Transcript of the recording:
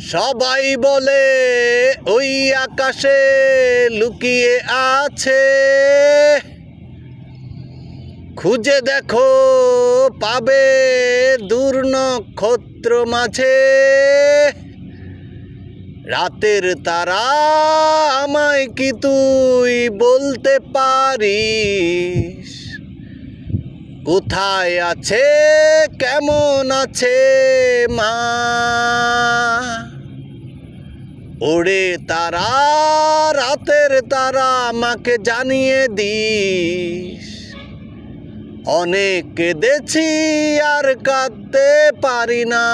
সবাই বলে, ওই আকাশে লুকিয়ে আছে। খুঁজে দেখো, পাবে দূর নক্ষত্র মাঝে। রাতের তারা আমায় কি তুই বলতে পারিস? কোথায় আছে, কেমন আছে মা? ওরে তারা রাতের তারা আমাকে জানিয়ে দিস। অনেক কেঁদেছি আর কাঁদতে পারি না।